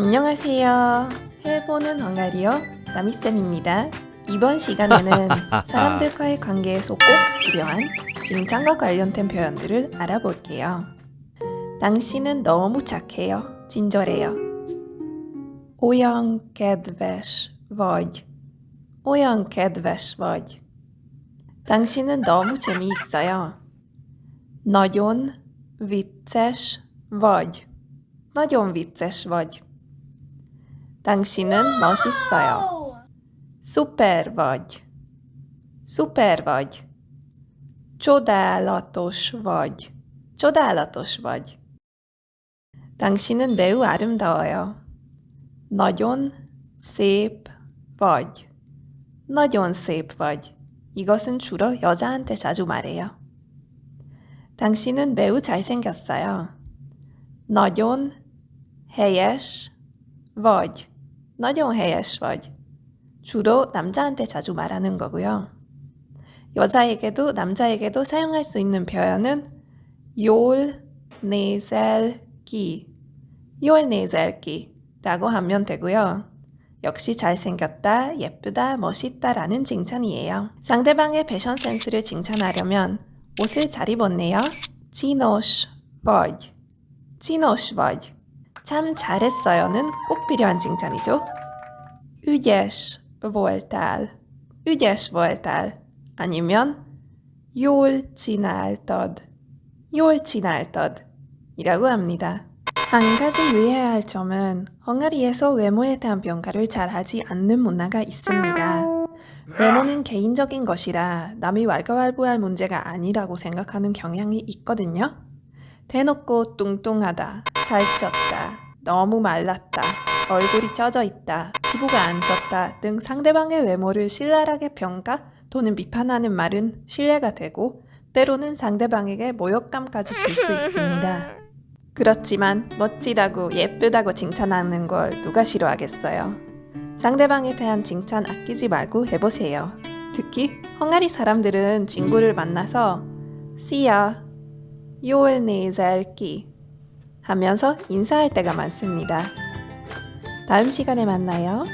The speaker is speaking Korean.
안녕하세요. 해보는 헝가리어 나미쌤입니다. 이번 시간에는 사람들과의 관계에서 꼭 필요한 칭찬과 관련된 표현들을 알아볼게요. 당신은 너무 착해요. 친절해요. Olyan kedves vagy. Olyan kedves vagy. 당신은 너무 재미있어요. Nagyon vicces vagy. Nagyon vicces vagy. 당신은 멋있어요. Szuper vagy. Szuper vagy. Csodálatos vagy. Csodálatos vagy. 당신은 매우 아름다워요. Nagyon szép vagy. Nagyon szép vagy. 이것은 주로 여자한테 자주 말해요. 당신은 매우 잘생겼어요. Nagyon helyes vagy. Nagyon helyes vagy. 주로 남자한테 자주 말하는 거고요. 여자에게도 남자에게도 사용할 수 있는 표현은 jól nézel ki. jól nézel ki 라고 하면 되고요. 역시 잘생겼다, 예쁘다, 멋있다라는 칭찬이에요. 상대방의 패션 센스를 칭찬하려면 옷을 잘 입었네요. Csinos vagy. Csinos vagy. 참 잘했어요는 꼭 필요한 칭찬이죠. Ügyes voltál. Ügyes voltál. 아니면 jól csináltad. jól csináltad. 이라고 합니다. 한 가지 유의해야 할 점은 헝가리에서 외모에 대한 평가를 잘 하지 않는 문화가 있습니다. 외모는 개인적인 것이라 남이 왈가왈부할 문제가 아니라고 생각하는 경향이 있거든요. 대놓고 뚱뚱하다, 살쪘다, 너무 말랐다, 얼굴이 쪄져 있다, 피부가 안 좋다. 등 상대방의 외모를 신랄하게 평가? 또는 비판하는 말은 신뢰가 되고 때로는 상대방에게 모욕감까지 줄 수 있습니다. 그렇지만 멋지다고 예쁘다고 칭찬하는 걸 누가 싫어하겠어요. 상대방에 대한 칭찬 아끼지 말고 해보세요. 특히 헝가리 사람들은 친구를 만나서 씨야, jól nézel ki 하면서 인사할 때가 많습니다. 다음 시간에 만나요.